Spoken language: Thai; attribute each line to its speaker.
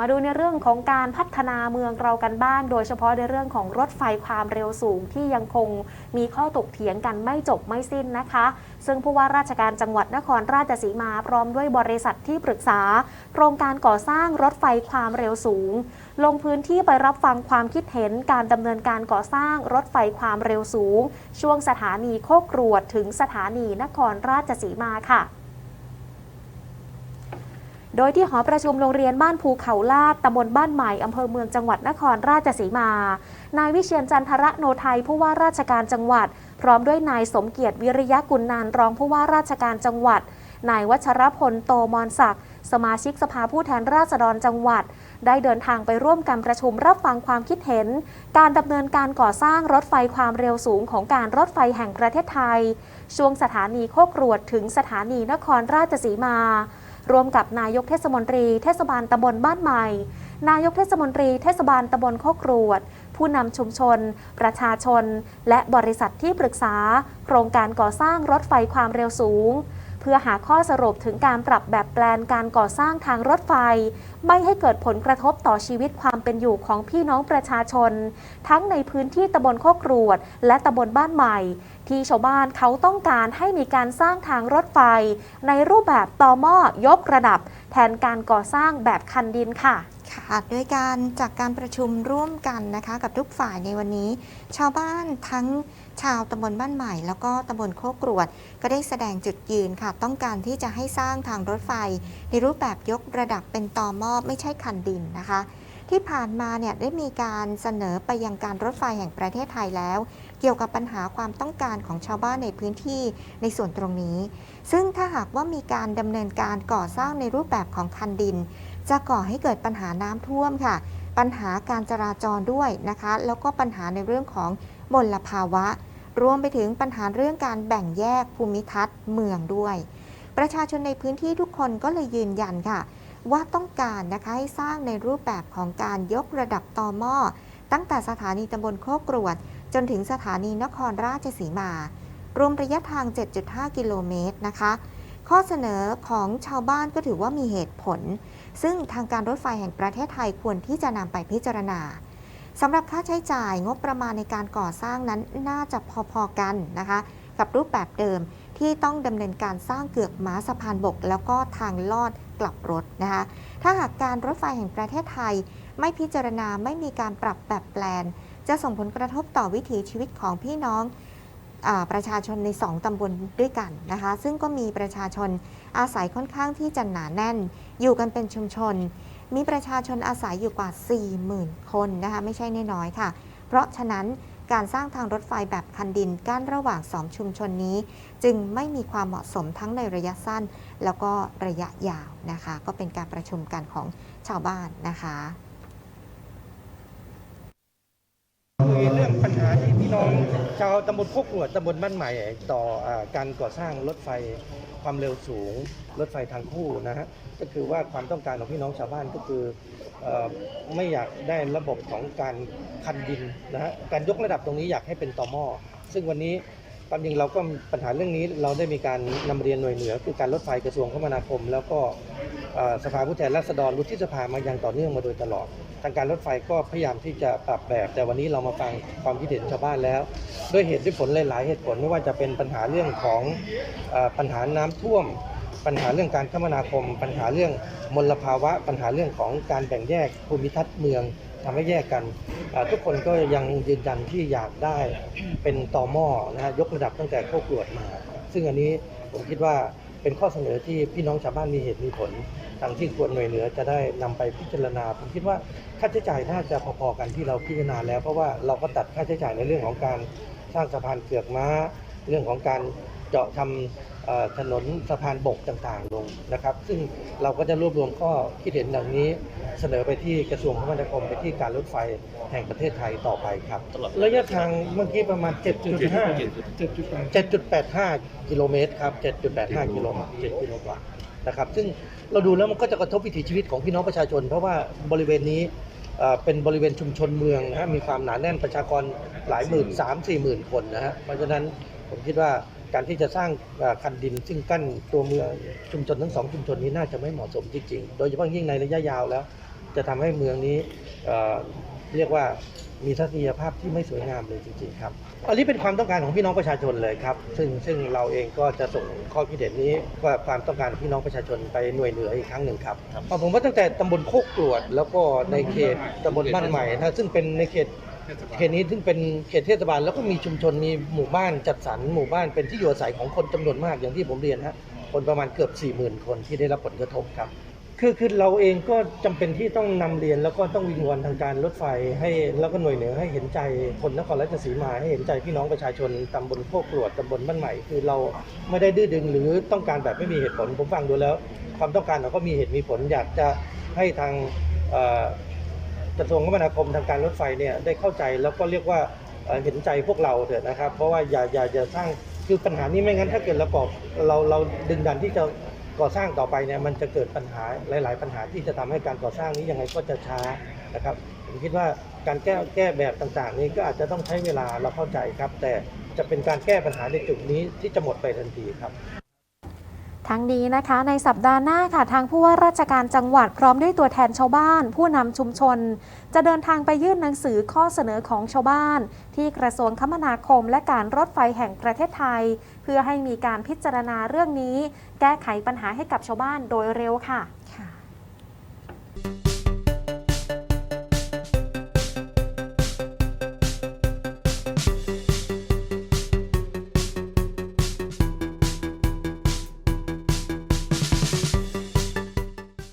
Speaker 1: มาดูในเรื่องของการพัฒนาเมืองเรากันบ้าง โดยเฉพาะในเรื่องของรถไฟความเร็วสูงที่ยังคงมีข้อตกเถียงกันไม่จบไม่สิ้นนะคะ ซึ่งผู้ว่าราชการจังหวัดนครราชสีมาพร้อมด้วยบริษัทที่ปรึกษา โครงการก่อสร้างรถไฟความเร็วสูง ลงพื้นที่ไปรับฟังความคิดเห็นการดำเนินการก่อสร้างรถไฟความเร็วสูง ช่วงสถานีโคกรวดถึงสถานีนครราชสีมาค่ะ โดยที่หอประชุมโรงเรียนบ้านภูเขาลาดตำบลบ้านใหม่อำเภอเมืองจังหวัดนครราชสีมา นายวิเชียนจันทระโนไทยผู้ว่าราชการจังหวัด พร้อมด้วยนายสมเกียรติวิริยะกุลนานรองผู้ว่าราชการจังหวัด นายวัชรพลโตมอนศักดิ์สมาชิกสภาผู้แทนราษฎรจังหวัด ได้เดินทางไปร่วมการประชุมรับฟังความคิดเห็น การดำเนินการก่อสร้างรถไฟความเร็วสูงของการรถไฟแห่งประเทศไทย ช่วงสถานีโคกรวดถึงสถานีนครราชสีมา ร่วมกับนายกเทศมนตรีเทศบาลตำบลบ้านใหม่ นายกเทศมนตรีเทศบาลตำบลโคกรวด ผู้นำชุมชน ประชาชน และบริษัทที่ปรึกษา โครงการก่อสร้างรถไฟความเร็วสูง พื่อหาข้อสรุปถึงการปรับแบบแปลนการก่อสร้างทางรถไฟ ไม่ให้เกิดผลกระทบต่อชีวิตความเป็นอยู่ของพี่น้องประชาชน ทั้งในพื้นที่ตำบลโคกรวด และตำบลบ้านใหม่ ที่ชาวบ้านเขาต้องการให้มีการสร้างทางรถไฟ ในรูปแบบต่อหม้อยกระดับ แทนการก่อสร้างแบบคันดินค่ะ
Speaker 2: ค่ะโดยการจากการประชุมร่วมกันนะคะ กับทุกฝ่ายในวันนี้ ชาวบ้านทั้งชาวตำบลบ้านใหม่ แล้วก็ตำบลโคกรวด ก็ได้แสดงจุดยืนค่ะ ต้องการที่จะให้สร้างทางรถไฟ ในรูปแบบยกระดับเป็นต่อหม้อไม่ใช่คันดินนะคะ ที่ผ่านมาเนี่ยได้มีการเสนอไปยังการรถไฟแห่งประเทศไทยแล้ว เกี่ยวกับปัญหาความต้องการของชาวบ้านในพื้นที่ในส่วนตรงนี้ ซึ่งถ้าหากว่ามีการดำเนินการก่อสร้างในรูปแบบของคันดิน จะก่อให้เกิดปัญหาน้ำท่วมค่ะ ปัญหาการจราจรด้วยนะคะ แล้วก็ปัญหาในเรื่องของมลภาวะ รวมไปถึงปัญหาเรื่องการแบ่งแยกภูมิทัศน์เมืองด้วย ประชาชนในพื้นที่ทุกคนก็เลยยืนยันค่ะ ว่าต้องการนะคะให้สร้างในรูปแบบของการยกระดับต่อหม้อตั้งแต่สถานีตำบลโคกรวด จนถึงสถานีนครราชสีมา รวมระยะทาง 7.5 กิโลเมตรนะคะ ข้อเสนอของชาวบ้านก็ถือว่ามีเหตุผล ซึ่งทางการรถไฟแห่งประเทศไทยควรที่จะนำไปพิจารณาสำหรับค่าใช้จ่ายงบประมาณในการก่อสร้างนั้นน่าจะพอๆกันนะคะ กับรูปแบบเดิมที่ต้องดำเนินการสร้างเกือกม้าสะพานบก แล้วก็ทางลอดกลับรถนะคะ ถ้าหากการรถไฟแห่งประเทศไทย ไม่พิจารณาไม่มีการปรับแบบแปลน จะส่งผลกระทบต่อวิถีชีวิตของพี่น้อง ประชาชนใน 2 ตำบลด้วยกันนะคะ ซึ่งก็มีประชาชนอาศัยค่อนข้างที่จะหนาแน่น อยู่กันเป็นชุมชน มีประชาชนอาศัยอยู่กว่า 40,000 คนนะคะไม่ใช่น้อยๆค่ะ เพราะฉะนั้นการสร้างทางรถไฟแบบคันดินกั้นระหว่างสองชุมชนนี้ จึงไม่มีความเหมาะสมทั้งในระยะสั้น แล้วก็ระยะยาวนะคะ ก็เป็นการประชุมกันของชาวบ้านนะคะ
Speaker 3: คุย เรื่องปัญหาที่พี่น้องชาวตำบลโคกรวดตำบลบ้านใหม่ ต่ออาการก่อสร้างรถไฟความเร็วสูง รถไฟทางคู่นะฮะก็คือว่าความต้องการของพี่น้องชาวบ้านก็คือเออไม่อยากได้ระบบของการคันดินนะฮะการยกระดับตรงนี้อยากให้เป็นต่อหม้อซึ่งวันนี้ความจริงเราก็ปัญหาเรื่องนี้เราได้มีการนำเรียนหน่วยเหนือ คือการรถไฟกระทรวงคมนาคม แล้วก็เอ่อสภาผู้แทนราษฎรรุฒิสภามาอย่างต่อเนื่องมาโดยตลอด ทางการรถไฟก็พยายามที่จะปรับแบบ แต่วันนี้เรามาฟังความคิดเห็นชาวบ้านแล้ว ด้วยเหตุด้วยผลหลาย ๆ เหตุผลไม่ว่าจะเป็นปัญหาเรื่องของอปัญหาน้ำท่วม ปัญหาเรื่องการคมนาคม ปัญหาเรื่องมลภาวะ ปัญหาเรื่องของการแบ่งแยกภูมิทัศน์เมืองทำให้แยกกัน ทุกคนก็ยังยืนยันที่อยากได้เป็นต่อหม้อนะฮะยกระดับตั้งแต่โคกรวดมา ซึ่งอันนี้ผมคิดว่า เป็นข้อเสนอที่พี่น้องชาวบ้านมีเหตุมีผลทางที่ควรหน่วยเหนือจะได้นำไปพิจารณา ผมคิดว่าค่าใช้จ่ายน่าจะพอๆกันที่เราพิจารณาแล้ว เพราะว่าเราก็ตัดค่าใช้จ่ายในเรื่องของการสร้างสะพานเกือกม้า เรื่องของการเจาะทำเอ่อ ถนนสะพานบกต่างๆลงนะครับ ซึ่งเราก็จะรวบรวมข้อคิดเห็นเหล่านี้ เสนอไปที่กระทรวงคมนาคมไปที่การรถไฟแห่งประเทศไทยต่อไปครับระยะทางเมื่อกี้ประมาณ 7.5 7.85 กิโลเมตรครับ 7.85 กิโลเมตร7กิโลกว่านะครับซึ่งเราดูแล้วมันก็จะกระทบวิถีชีวิตของพี่น้องประชาชน เพราะว่าบริเวณนี้เอ่อเป็นบริเวณชุมชนเมืองนะฮะมีความหนาแน่นประชากรหลายหมื่นสามสี่หมื่นคนนะฮะเพราะฉะนั้นผมคิดว่า การที่จะสร้างเอ่อคันดินซึ่งกั้นตัวเมืองชุมชนทั้งสองชุมชนนี้น่าจะไม่เหมาะสมจริงๆ โดยเฉพาะยิ่งในระยะยาวแล้ว จะทำให้เมืองนี้เอ่อเรียกว่ามีทัศนียภาพที่ไม่สวยงามเลยจริงๆครับ อันนี้เป็นความต้องการของพี่น้องประชาชนเลยครับ ซึ่งซึ่งเราเองก็จะส่งข้อคิดเห็นนี้ว่าความต้องการของพี่น้องประชาชนไปหน่วยเหนืออีกครั้งหนึ่งครับผมว่าตั้งแต่ตำบลโคกกรวด แล้วก็ในเขตตำบลบ้านใหม่นะซึ่งเป็นในเขต เขตนี้ซึ่งเป็นเขตเทศบาลแล้วก็มีชุมชนมีหมู่บ้านจัดสรรหมู่บ้านเป็นที่อยู่อาศัยของคนจำนวนมากอย่างที่ผมเรียนฮะคนประมาณเกือบ4 0,000คนที่ได้รับผลกระทบครับ คือคือเราเองก็จำเป็นที่ต้องนำเรียนแล้วก็ต้องวิงวอนทางการรถไฟให้แล้วก็หน่วยเหนือให้เห็นใจคนนครราชสีมาให้เห็นใจพี่น้องประชาชนตำบลโคกกรวดตำบลบ้านใหม่ คือเราไม่ได้ดื้อดึงหรือต้องการแบบไม่มีเหตุผลผมฟังดูแล้ว ความต้องการเราก็มีเหตุมีผลอยากจะให้ทางอ กระทรวงคมนาคมทางการรถไฟเนี่ยได้เข้าใจแล้วก็เรียกว่าเห็นใจพวกเราเถอะนะครับ เพราะว่าอย่าอย่าอย่าสร้างคือปัญหานี้ไม่งั้นถ้าเกิดเราก่อเราเราดึงดันที่จะก่อสร้างต่อไปเนี่ยมันจะเกิดปัญหาหลาย ๆ ปัญหาที่จะทำให้การก่อสร้างนี้ยังไงก็จะช้านะครับผมคิดว่าการแก้แก้แบบต่างๆ นี้ก็อาจจะต้องใช้เวลาเราเข้าใจครับ แต่จะเป็นการแก้ปัญหาในจุดนี้ที่จะหมดไปทันทีครับ
Speaker 1: ทั้งนี้นะคะในสัปดาห์หน้าค่ะทางผู้ว่าราชการจังหวัดพร้อมด้วยตัวแทนชาวบ้าน ผู้นำชุมชน จะเดินทางไปยื่นหนังสือข้อเสนอของชาวบ้าน ที่กระทรวงคมนาคมและการรถไฟแห่งประเทศไทย เพื่อให้มีการพิจารณาเรื่องนี้ แก้ไขปัญหาให้กับชาวบ้านโดยเร็วค่ะ
Speaker 2: คะ